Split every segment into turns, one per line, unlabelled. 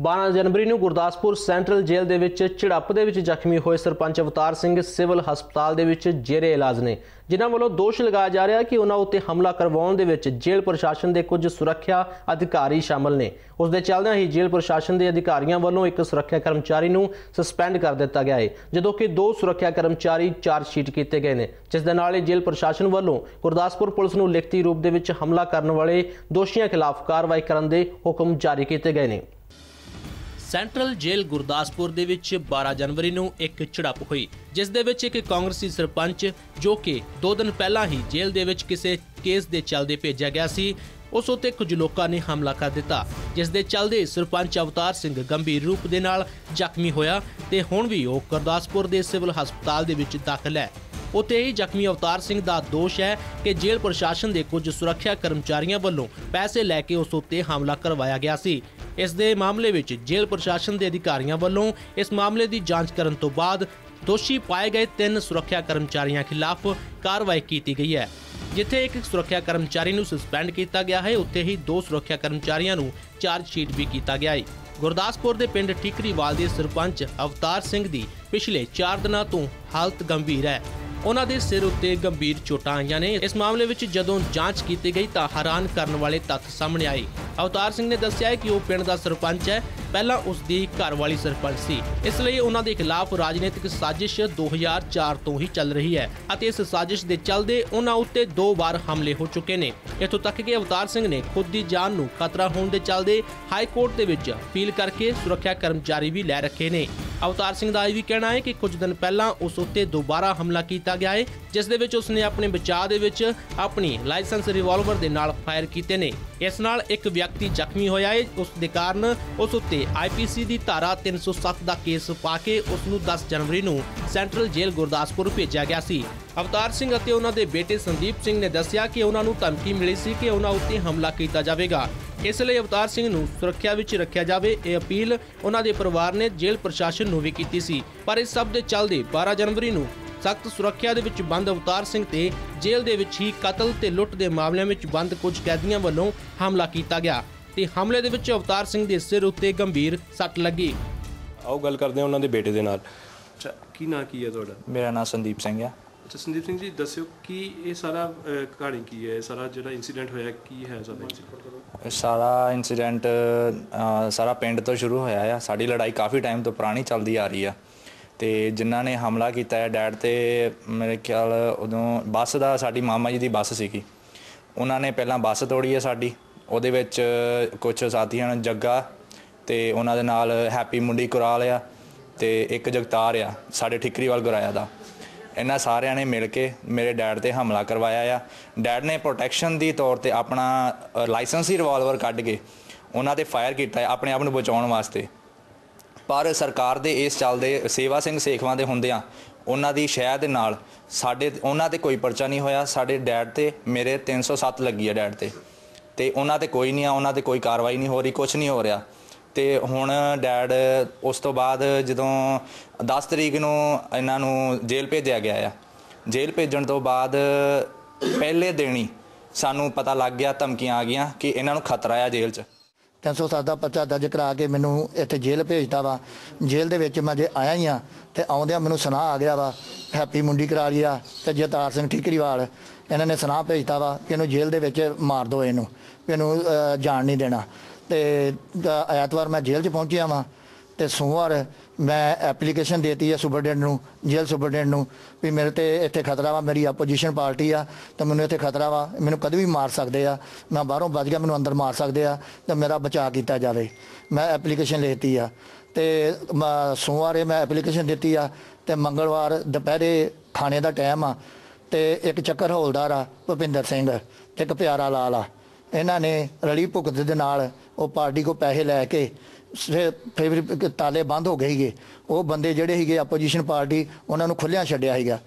12 ਜਨਵਰੀ ਨੂੰ ਗੁਰਦਾਸਪੁਰ ਸੈਂਟਰਲ ਜੇਲ੍ਹ ਦੇ ਵਿੱਚ ਝੜਪ ਦੇ ਵਿੱਚ ਜ਼ਖਮੀ ਹੋਏ ਸਰਪੰਚ ਅਵਤਾਰ ਸਿੰਘ ਸਿਵਲ ਹਸਪਤਾਲ ਦੇ ਵਿੱਚ ਜੇਰੇ ਇਲਾਜ ਨੇ, ਜਿਨ੍ਹਾਂ ਵੱਲੋਂ ਦੋਸ਼ ਲਗਾਇਆ ਜਾ ਰਿਹਾ ਕਿ ਉਹਨਾਂ ਉੱਤੇ ਹਮਲਾ ਕਰਵਾਉਣ ਦੇ ਵਿੱਚ ਜੇਲ੍ਹ ਪ੍ਰਸ਼ਾਸਨ ਦੇ ਕੁਝ ਸੁਰੱਖਿਆ ਅਧਿਕਾਰੀ ਸ਼ਾਮਲ ਨੇ। ਉਸ ਦੇ ਚੱਲਦਿਆਂ ਹੀ ਜੇਲ੍ਹ ਪ੍ਰਸ਼ਾਸਨ ਦੇ ਅਧਿਕਾਰੀਆਂ ਵੱਲੋਂ ਇੱਕ ਸੁਰੱਖਿਆ ਕਰਮਚਾਰੀ ਨੂੰ ਸਸਪੈਂਡ ਕਰ ਦਿੱਤਾ ਗਿਆ ਹੈ ਜਦੋਂ ਕਿ ਦੋ ਸੁਰੱਖਿਆ ਕਰਮਚਾਰੀ ਚਾਰਜ ਸ਼ੀਟ ਕੀਤੇ ਗਏ ਨੇ। ਜਿਸ ਦੇ ਨਾਲ ਹੀ ਜੇਲ੍ਹ ਪ੍ਰਸ਼ਾਸਨ ਵੱਲੋਂ ਗੁਰਦਾਸਪੁਰ ਪੁਲਿਸ ਨੂੰ ਲਿਖਤੀ ਰੂਪ ਦੇ ਵਿੱਚ ਹਮਲਾ ਕਰਨ ਵਾਲੇ ਦੋਸ਼ੀਆਂ ਖਿਲਾਫ ਕਾਰਵਾਈ ਕਰਨ ਦੇ ਹੁਕਮ ਜਾਰੀ ਕੀਤੇ ਗਏ ਨੇ। ਸੈਂਟਰਲ ਜੇਲ੍ਹ ਗੁਰਦਾਸਪੁਰ ਦੇ ਵਿੱਚ 12 ਜਨਵਰੀ ਨੂੰ ਇੱਕ ਝੜਪ ਹੋਈ, ਜਿਸ ਦੇ ਵਿੱਚ ਇੱਕ ਕਾਂਗਰਸੀ ਸਰਪੰਚ ਜੋ ਕਿ 2 ਦਿਨ ਪਹਿਲਾਂ ਹੀ ਜੇਲ੍ਹ ਦੇ ਵਿੱਚ ਕਿਸੇ ਕੇਸ ਦੇ ਚੱਲਦੇ ਭੇਜਿਆ ਗਿਆ ਸੀ, ਉਸ ਉੱਤੇ ਕੁਝ ਲੋਕਾਂ ਨੇ ਹਮਲਾ ਕਰ ਦਿੱਤਾ, ਜਿਸ ਦੇ ਚੱਲਦੇ ਸਰਪੰਚ ਅਵਤਾਰ ਸਿੰਘ ਗੰਭੀਰ ਰੂਪ ਦੇ ਨਾਲ ਜ਼ਖਮੀ ਹੋਇਆ ਤੇ ਹੁਣ ਵੀ ਉਹ ਗੁਰਦਾਸਪੁਰ ਦੇ ਸਿਵਲ ਹਸਪਤਾਲ ਦੇ ਵਿੱਚ ਦਾਖਲ ਹੈ। ਉੱਥੇ ਹੀ ਜ਼ਖਮੀ ਅਵਤਾਰ ਸਿੰਘ ਦਾ ਦੋਸ਼ ਹੈ ਕਿ ਜੇਲ੍ਹ ਪ੍ਰਸ਼ਾਸਨ ਦੇ ਕੁਝ ਸੁਰੱਖਿਆ ਕਰਮਚਾਰੀਆਂ ਵੱਲੋਂ ਪੈਸੇ ਲੈ ਕੇ ਉਸ ਉੱਤੇ ਹਮਲਾ ਕਰਵਾਇਆ ਗਿਆ ਸੀ। ਇਸ ਦੇ ਮਾਮਲੇ ਵਿੱਚ ਜੇਲ੍ਹ ਪ੍ਰਸ਼ਾਸਨ ਦੇ ਅਧਿਕਾਰੀਆਂ ਵੱਲੋਂ ਇਸ ਮਾਮਲੇ ਦੀ ਜਾਂਚ ਕਰਨ ਤੋਂ ਬਾਅਦ ਦੋਸ਼ੀ ਪਾਏ ਗਏ ਤਿੰਨ ਸੁਰੱਖਿਆ ਕਰਮਚਾਰੀਆਂ ਖਿਲਾਫ ਕਾਰਵਾਈ ਕੀਤੀ ਗਈ ਹੈ, ਜਿੱਥੇ ਇੱਕ ਸੁਰੱਖਿਆ ਕਰਮਚਾਰੀ ਨੂੰ ਸਸਪੈਂਡ ਕੀਤਾ ਗਿਆ ਹੈ, ਉੱਥੇ ਹੀ ਦੋ ਸੁਰੱਖਿਆ ਕਰਮਚਾਰੀਆਂ ਨੂੰ ਚਾਰਜ ਸ਼ੀਟ ਵੀ ਕੀਤਾ ਗਿਆ ਹੈ। ਗੁਰਦਾਸਪੁਰ ਦੇ ਪਿੰਡ ਠੀਕਰੀਵਾਲ ਦੇ ਸਰਪੰਚ ਅਵਤਾਰ ਸਿੰਘ ਦੀ ਪਿਛਲੇ 4 ਦਿਨਾਂ ਤੋਂ ਹਾਲਤ ਗੰਭੀਰ ਹੈ। ਉਹਨਾਂ ਦੇ ਸਿਰ ਉੱਤੇ ਗੰਭੀਰ ਚੋਟਾਂ ਆਈਆਂ ਨੇ। ਇਸ ਮਾਮਲੇ ਵਿੱਚ ਜਦੋਂ ਜਾਂਚ ਕੀਤੀ ਗਈ ਤਾਂ ਹੈਰਾਨ ਕਰਨ ਵਾਲੇ ਤੱਥ ਸਾਹਮਣੇ ਆਏ। ਅਵਤਾਰ ਸਿੰਘ ਨੇ ਦੱਸਿਆ ਕਿ ਉਹ ਪਿੰਡ ਦਾ ਸਰਪੰਚ ਹੈ। ਪਹਿਲਾਂ ਉਸ ਦੀ ਘਰਵਾਲੀ ਸਰਪੰਚ ਸੀ। ਇਸ ਲਈ ਉਹਨਾਂ ਦੇ ਖਿਲਾਫ ਰਾਜਨੀਤਿਕ ਸਾਜ਼ਿਸ਼ 2004 ਤੋਂ ਹੀ ਚੱਲ ਰਹੀ ਹੈ ਅਤੇ ਇਸ ਸਾਜ਼ਿਸ਼ ਦੇ ਚੱਲਦੇ ਉਹਨਾਂ ਉੱਤੇ ਦੋ ਵਾਰ ਹਮਲੇ ਹੋ ਚੁੱਕੇ ਨੇ। ਇੱਥੋਂ ਤੱਕ ਕਿ ਅਵਤਾਰ ਸਿੰਘ ਨੇ ਖੁਦ ਦੀ ਜਾਨ ਨੂੰ ਖਤਰਾ ਹੋਣ ਦੇ ਚੱਲਦੇ ਹਾਈ ਕੋਰਟ ਦੇ ਵਿੱਚ ਅਪੀਲ ਕਰਕੇ ਸੁਰੱਖਿਆ ਕਰਮਚਾਰੀ ਵੀ ਲੈ ਰੱਖੇ ਨੇ। ਅਵਤਾਰ ਸਿੰਘ ਦਾ ਇਹ ਵੀ ਕਹਿਣਾ ਹੈ ਕਿ ਕੁਝ ਦਿਨ ਪਹਿਲਾਂ ਉਸ ਉੱਤੇ ਦੁਬਾਰਾ ਹਮਲਾ ਕੀਤਾ ਗਿਆ ਹੈ, ਜਿਸ ਦੇ ਵਿੱਚ ਉਸਨੇ ਆਪਣੇ ਬਚਾਅ ਦੇ ਵਿੱਚ ਆਪਣੀ ਲਾਇਸੈਂਸ ਰਿਵਾਲਵਰ ਦੇ ਨਾਲ ਫਾਇਰ ਕੀਤੇ ਨੇ। ਇਸ ਨਾਲ ਇੱਕ ਵਿਅਕਤੀ ਜ਼ਖਮੀ ਹੋਇਆ ਹੈ, ਉਸ ਦੇ ਕਾਰਨ ਉਸ ਉੱਤੇ ਆਈਪੀਸੀ ਦੀ ਧਾਰਾ 307 ਦਾ ਕੇਸ ਪਾ ਕੇ ਉਸ ਨੂੰ 10 ਜਨਵਰੀ ਨੂੰ ਸੈਂਟਰਲ ਜੇਲ੍ਹ ਗੁਰਦਾਸਪੁਰ ਭੇਜਿਆ ਗਿਆ ਸੀ। ਅਵਤਾਰ ਸਿੰਘ ਅਤੇ ਉਹਨਾਂ ਦੇ ਬੇਟੇ ਸੰਦੀਪ ਸਿੰਘ ਨੇ ਦੱਸਿਆ ਕਿ ਉਹਨਾਂ ਨੂੰ ਧਮਕੀ ਮਿਲੀ ਸੀ ਕਿ ਉਹਨਾਂ ਉੱਤੇ ਹਮਲਾ ਕੀਤਾ ਜਾਵੇਗਾ। ਇਸ ਲਈ ਅਵਤਾਰ ਸਿੰਘ ਨੂੰ ਸੁਰੱਖਿਆ ਵਿੱਚ ਰੱਖਿਆ ਜਾਵੇ ਇਹ ਅਪੀਲ ਉਹਨਾਂ ਦੇ ਪਰਿਵਾਰ ਨੇ ਜੇਲ੍ਹ ਪ੍ਰਸ਼ਾਸਨ ਨੂੰ ਵੀ ਕੀਤੀ ਸੀ। ਪਰ ਇਸ ਸਭ ਦੇ ਚੱਲਦੇ 12 ਜਨਵਰੀ ਨੂੰ ਸਖਤ ਸੁਰੱਖਿਆ ਦੇ ਵਿੱਚ ਬੰਦ ਅਵਤਾਰ ਸਿੰਘ ਤੇ ਜੇਲ੍ਹ ਦੇ ਵਿੱਚ ਹੀ ਕਤਲ ਤੇ ਲੁੱਟ ਦੇ ਮਾਮਲਿਆਂ ਵਿੱਚ ਬੰਦ ਕੁਝ ਕੈਦੀਆਂ ਵੱਲੋਂ ਹਮਲਾ ਕੀਤਾ ਗਿਆ ਤੇ ਹਮਲੇ ਦੇ ਵਿੱਚ ਅਵਤਾਰ ਸਿੰਘ ਦੇ ਸਿਰ ਉੱਤੇ ਗੰਭੀਰ ਸੱਟ ਲੱਗੀ।
ਆਓ ਗੱਲ ਕਰਦੇ ਹਾਂ ਉਹਨਾਂ ਦੇ ਬੇਟੇ ਦੇ ਨਾਲ।
ਅੱਛਾ ਕੀ ਨਾਂ ਕੀ ਹੈ ਤੁਹਾਡਾ?
ਮੇਰਾ ਨਾਮ ਸੰਦੀਪ ਸਿੰਘ ਆ।
ਅੱਛਾ ਸੰਦੀਪ ਸਿੰਘ ਜੀ ਦੱਸਿਓ ਕਿ ਇਹ ਸਾਰਾ ਅਹ, ਕਹਾਣੀ ਕੀ ਹੈ? ਇਹ ਸਾਰਾ ਜਿਹੜਾ ਇਨਸੀਡੈਂਟ ਹੋਇਆ ਕੀ ਹੈ ਸਾਰਾ incident?
ਇਹ ਸਾਰਾ ਇਨਸੀਡੈਂਟ ਸਾਰਾ ਪਿੰਡ ਤੋਂ ਸ਼ੁਰੂ ਹੋਇਆ ਆ। ਸਾਡੀ ਲੜਾਈ ਕਾਫੀ ਟਾਈਮ ਤੋਂ ਪੁਰਾਣੀ ਚੱਲਦੀ ਆ ਰਹੀ ਆ। ਤੇ ਜਿਨ੍ਹਾਂ ਨੇ ਹਮਲਾ ਕੀਤਾ ਹੈ ਡੈਡ ਤੇ ਮੇਰੇ ਖਿਆਲ ਉਦੋਂ ਬੱਸ ਦਾ ਸਾਡੀ ਮਾਮਾ ਜੀ ਦੀ ਬੱਸ ਸੀਗੀ। ਉਹਨਾਂ ਨੇ ਪਹਿਲਾਂ ਬੱਸ ਤੋੜੀ ਹੈ ਸਾਡੀ। ਉਹਦੇ ਵਿੱਚ ਕੁਝ ਸਾਥੀਆਂ ਨੇ ਜੱਗਾ ਤੇ ਉਹਨਾਂ ਦੇ ਨਾਲ ਹੈਪੀ ਮੁੰਡੀ ਕੁਰਾਲ ਆ ਤੇ ਇੱਕ ਜਗਤਾਰ ਆ ਸਾਡੇ ਠਿਕਰੀਵਾਲ ਗੁਰਾਇਆ ਦਾ। ਇਹਨਾਂ ਸਾਰਿਆਂ ਨੇ ਮਿਲ ਕੇ ਮੇਰੇ ਡੈਡ ਤੇ ਹਮਲਾ ਕਰਵਾਇਆ ਆ। ਡੈਡ ਨੇ ਪ੍ਰੋਟੈਕਸ਼ਨ ਦੀ ਤੌਰ ਤੇ ਆਪਣਾ ਲਾਇਸੈਂਸੀ ਰਿਵਾਲਵਰ ਕੱਢ ਕੇ ਉਹਨਾਂ ਤੇ ਫਾਇਰ ਕੀਤਾ ਆਪਣੇ ਆਪ ਨੂੰ ਬਚਾਉਣ ਵਾਸਤੇ। ਪਰ ਸਰਕਾਰ ਦੇ ਇਸ ਚੱਲਦੇ ਸੇਵਾ ਸਿੰਘ ਸੇਖਵਾਂ ਦੇ ਹੁੰਦਿਆਂ ਉਹਨਾਂ ਦੀ ਸ਼ਹਿ ਦੇ ਨਾਲ ਸਾਡੇ, ਉਹਨਾਂ ਤੇ ਕੋਈ ਪਰਚਾ ਨਹੀਂ ਹੋਇਆ। ਸਾਡੇ ਡੈਡ ਤੇ ਮੇਰੇ 307 ਲੱਗੀ ਹੈ ਡੈਡ ਤੇ। ਤੇ ਉਹਨਾਂ ਤੇ ਕੋਈ ਨਹੀਂ ਆ, ਉਹਨਾਂ ਤੇ ਕੋਈ ਕਾਰਵਾਈ ਨਹੀਂ ਹੋ ਰਹੀ ਕੁਝ ਨਹੀਂ ਹੋ ਰਿਹਾ। ਤੇ ਹੁਣ ਡੈਡ ਉਸ ਤੋਂ ਬਾਅਦ ਜਦੋਂ 10 ਤਰੀਕ ਨੂੰ ਇਹਨਾਂ ਨੂੰ ਜੇਲ੍ਹ ਭੇਜਿਆ ਗਿਆ ਆ, ਜੇਲ੍ਹ ਭੇਜਣ ਤੋਂ ਬਾਅਦ ਪਹਿਲੇ ਦਿਨ ਹੀ ਸਾਨੂੰ ਪਤਾ ਲੱਗ ਗਿਆ, ਧਮਕੀਆਂ ਆ ਗਈਆਂ ਕਿ ਇਹਨਾਂ ਨੂੰ ਖਤਰਾ ਆ ਜੇਲ੍ਹ 'ਚ।
307 ਦਾ ਪਰਚਾ ਦਰਜ ਕਰਾ ਕੇ ਮੈਨੂੰ ਇੱਥੇ ਜੇਲ੍ਹ ਭੇਜਤਾ ਵਾ। ਜੇਲ੍ਹ ਦੇ ਵਿੱਚ ਮੈਂ ਜੇ ਆਇਆ ਹੀ ਆ ਤੇ ਆਉਂਦਿਆਂ ਮੈਨੂੰ ਸੁਨਾਹ ਆ ਗਿਆ ਵਾ, ਹੈਪੀ ਮੁੰਡੀ ਕਰਾ ਲਿਆ ਤੇ ਜਤਾਰ ਸਿੰਘ ਠੀਕਰੀਵਾਲ ਇਹਨਾਂ ਨੇ ਸੁਨਾਹ ਭੇਜਤਾ ਵਾ ਕਿ ਇਹਨੂੰ ਜੇਲ੍ਹ ਦੇ ਵਿੱਚ ਮਾਰ ਦਿਓ ਇਹਨੂੰ, ਵੀ ਇਹਨੂੰ ਜਾਣ ਨਹੀਂ ਦੇਣਾ। ਤੇ ਐਤਵਾਰ ਮੈਂ ਜੇਲ੍ਹ 'ਚ ਪਹੁੰਚਿਆ ਵਾਂ ਤੇ ਸੋਮਵਾਰ ਮੈਂ ਐਪਲੀਕੇਸ਼ਨ ਦੇਤੀ ਹੈ ਸੁਪਰਡੈਂਟ ਨੂੰ, ਜੇਲ੍ਹ ਸੁਪਰਡੈਂਟ ਨੂੰ ਵੀ ਮੇਰੇ ਤੇ ਇੱਥੇ ਖਤਰਾ ਵਾ, ਮੇਰੀ ਆਪੋਜੀਸ਼ਨ ਪਾਰਟੀ ਆ ਤੇ ਮੈਨੂੰ ਇੱਥੇ ਖਤਰਾ ਵਾ, ਮੈਨੂੰ ਕਦੇ ਵੀ ਮਾਰ ਸਕਦੇ ਆ। ਮੈਂ ਬਾਹਰੋਂ ਬਚ ਗਿਆ, ਮੈਨੂੰ ਅੰਦਰ ਮਾਰ ਸਕਦੇ ਆ ਤੇ ਮੇਰਾ ਬਚਾਅ ਕੀਤਾ ਜਾਵੇ। ਮੈਂ ਐਪਲੀਕੇਸ਼ਨ ਲੈਤੀ ਆ ਤੇ ਮ- ਸੋਮਵਾਰ ਇਹ ਮੈਂ ਐਪਲੀਕੇਸ਼ਨ ਦਿੱਤੀ ਆ ਤੇ ਮੰਗਲਵਾਰ ਦੁਪਹਿਰੇ ਖਾਣੇ ਦਾ ਟਾਈਮ ਆ ਤੇ ਇੱਕ ਚੱਕਰ ਹੌਲਦਾਰ ਆ ਭੁਪਿੰਦਰ ਸਿੰਘ ਤੇ ਇੱਕ ਪਿਆਰਾ ਲਾਲ ਆ। ਇਹਨਾਂ ਨੇ ਰਲੀ ਭੁਗਤ ਦੇ ਨਾਲ ਉਹ ਪਾਰਟੀ ਕੋ ਪੈਸੇ ਲੈ ਕੇ ਫਿਰ ਫਿਰ ਤਾਲੇ ਬੰਦ ਹੋ ਗਏ ਸੀਗੇ। ਉਹ ਬੰਦੇ ਜਿਹੜੇ ਸੀਗੇ ਆਪੋਜੀਸ਼ਨ ਪਾਰਟੀ, ਉਹਨਾਂ ਨੂੰ ਖੁੱਲਿਆਂ ਛੱਡਿਆ ਸੀਗਾ।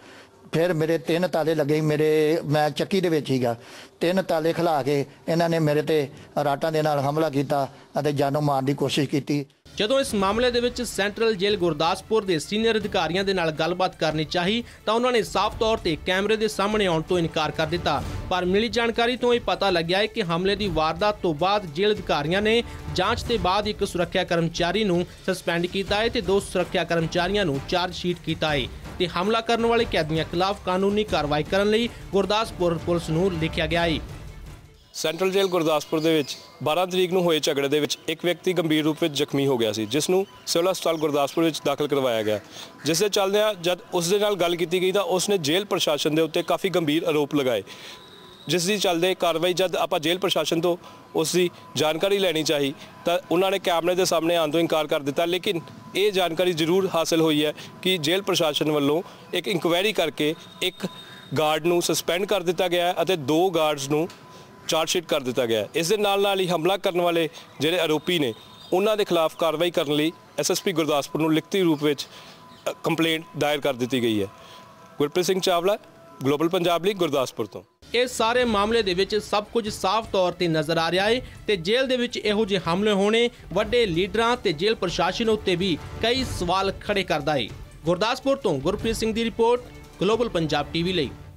ਫਿਰ ਮੇਰੇ ਤਿੰਨ ਤਾਲੇ ਲੱਗੇ ਮੇਰੇ, ਮੈਂ ਚੱਕੀ ਦੇ ਵਿੱਚ ਸੀਗਾ। ਤਿੰਨ ਤਾਲੇ ਖਿਲਾ ਕੇ ਇਹਨਾਂ ਨੇ ਮੇਰੇ ਤੇ ਰਾਟਾਂ ਦੇ ਨਾਲ ਹਮਲਾ ਕੀਤਾ ਅਤੇ ਜਾਨੋਂ ਮਾਰਨ ਦੀ ਕੋਸ਼ਿਸ਼ ਕੀਤੀ।
ਜਦੋਂ ਇਸ ਮਾਮਲੇ ਦੇ ਵਿੱਚ ਸੈਂਟਰਲ ਜੇਲ੍ਹ ਗੁਰਦਾਸਪੁਰ ਦੇ ਸੀਨੀਅਰ ਅਧਿਕਾਰੀਆਂ ਦੇ ਨਾਲ ਗੱਲਬਾਤ ਕਰਨੀ ਚਾਹੀ, ਤਾਂ ਉਹਨਾਂ ਨੇ ਸਾਫ਼ ਤੌਰ ਤੇ ਕੈਮਰੇ ਦੇ ਸਾਹਮਣੇ ਆਉਣ ਤੋਂ ਇਨਕਾਰ ਕਰ ਦਿੱਤਾ। ਪਰ ਮਿਲੀ ਜਾਣਕਾਰੀ ਤੋਂ ਇਹ ਪਤਾ ਲੱਗਿਆ ਹੈ ਕਿ ਹਮਲੇ ਦੀ ਵਾਰਦਾਤ ਤੋਂ ਬਾਅਦ ਜੇਲ੍ਹ ਅਧਿਕਾਰੀਆਂ ਨੇ ਜਾਂਚ ਦੇ ਬਾਅਦ ਇੱਕ ਸੁਰੱਖਿਆ ਕਰਮਚਾਰੀ ਨੂੰ ਸਸਪੈਂਡ ਕੀਤਾ ਹੈ ਤੇ ਦੋ ਸੁਰੱਖਿਆ ਕਰਮਚਾਰੀਆਂ ਨੂੰ ਚਾਰਜ ਸ਼ੀਟ ਕੀਤਾ ਹੈ ਤੇ ਹਮਲਾ ਕਰਨ ਵਾਲੇ ਕੈਦੀਆਂ ਖਿਲਾਫ ਕਾਨੂੰਨੀ ਕਾਰਵਾਈ ਕਰਨ ਲਈ ਗੁਰਦਾਸਪੁਰ ਪੁਲਿਸ ਨੂੰ ਲਿਖਿਆ ਗਿਆ ਹੈ।
ਸੈਂਟਰਲ ਜੇਲ੍ਹ ਗੁਰਦਾਸਪੁਰ ਦੇ ਵਿੱਚ 12 ਤਰੀਕ ਨੂੰ ਹੋਏ ਝਗੜੇ ਦੇ ਵਿੱਚ ਇੱਕ ਵਿਅਕਤੀ ਗੰਭੀਰ ਰੂਪ ਵਿੱਚ ਜ਼ਖਮੀ ਹੋ ਗਿਆ ਸੀ, ਜਿਸ ਨੂੰ ਸਿਵਲ ਹਸਪਤਾਲ ਗੁਰਦਾਸਪੁਰ ਵਿੱਚ ਦਾਖਲ ਕਰਵਾਇਆ ਗਿਆ। ਜਿਸ ਦੇ ਚੱਲਦਿਆਂ ਜਦ ਉਸ ਦੇ ਨਾਲ ਗੱਲ ਕੀਤੀ ਗਈ ਤਾਂ ਉਸ ਨੇ ਜੇਲ੍ਹ ਪ੍ਰਸ਼ਾਸਨ ਦੇ ਉੱਤੇ ਕਾਫੀ ਗੰਭੀਰ ਆਰੋਪ ਲਗਾਏ। ਜਿਸ ਦੀ ਚੱਲਦੇ ਕਾਰਵਾਈ ਜਦ ਆਪਾਂ ਜੇਲ੍ਹ ਪ੍ਰਸ਼ਾਸਨ ਤੋਂ ਉਸ ਦੀ ਜਾਣਕਾਰੀ ਲੈਣੀ ਚਾਹੀ, ਤਾਂ ਉਹਨਾਂ ਨੇ ਕੈਮਰੇ ਦੇ ਸਾਹਮਣੇ ਆਉਣ ਤੋਂ ਇਨਕਾਰ ਕਰ ਦਿੱਤਾ, ਲੇਕਿਨ ਇਹ ਜਾਣਕਾਰੀ ਜ਼ਰੂਰ ਹਾਸਲ ਹੋਈ ਹੈ ਕਿ ਜੇਲ੍ਹ ਪ੍ਰਸ਼ਾਸਨ ਵੱਲੋਂ ਇੱਕ ਇਨਕੁਆਇਰੀ ਕਰਕੇ ਇੱਕ ਗਾਰਡ ਨੂੰ ਸਸਪੈਂਡ ਕਰ ਦਿੱਤਾ ਗਿਆ ਹੈ ਅਤੇ ਦੋ ਗਾਰਡਸ ਨੂੰ ਚਾਰਜ ਸ਼ੀਟ ਕਰ ਦਿੱਤਾ ਗਿਆ ਇਸ ਦੇ ਨਾਲ ਨਾਲ ਹੀ ਹਮਲਾ ਕਰਨ ਵਾਲੇ ਜਿਹੜੇ ਆਰੋਪੀ ਨੇ, ਉਹਨਾਂ ਦੇ ਖਿਲਾਫ ਕਾਰਵਾਈ ਕਰਨ ਲਈ ਐਸਐਸਪੀ ਗੁਰਦਾਸਪੁਰ ਨੂੰ ਲਿਖਤੀ ਰੂਪ ਵਿੱਚ ਕੰਪਲੇਂਟ ਦਾਇਰ ਕਰ ਦਿੱਤੀ ਗਈ ਹੈ। ਗੁਰਪ੍ਰੀਤ ਸਿੰਘ ਚਾਵਲਾ ਗਲੋਬਲ ਪੰਜਾਬ ਲਈ ਗੁਰਦਾਸਪੁਰ ਤੋਂ।
ਇਸ ਸਾਰੇ ਮਾਮਲੇ ਦੇ ਵਿੱਚ ਸਭ ਕੁਝ ਸਾਫ਼ ਤੌਰ ਤੇ ਨਜ਼ਰ ਆ ਰਿਹਾ ਹੈ ਤੇ ਜੇਲ੍ਹ ਦੇ ਵਿੱਚ ਇਹੋ ਜਿਹੇ ਹਮਲੇ ਹੋਣੇ ਵੱਡੇ ਲੀਡਰਾਂ ਤੇ ਜੇਲ੍ਹ ਪ੍ਰਸ਼ਾਸਨ ਉੱਤੇ ਵੀ ਕਈ ਸਵਾਲ ਖੜੇ ਕਰਦਾ ਹੈ ਗੁਰਦਾਸਪੁਰ ਤੋਂ ਗੁਰਪ੍ਰੀਤ ਸਿੰਘ ਦੀ ਰਿਪੋਰਟ ਗਲੋਬਲ ਪੰਜਾਬ ਟੀਵੀ ਲਈ।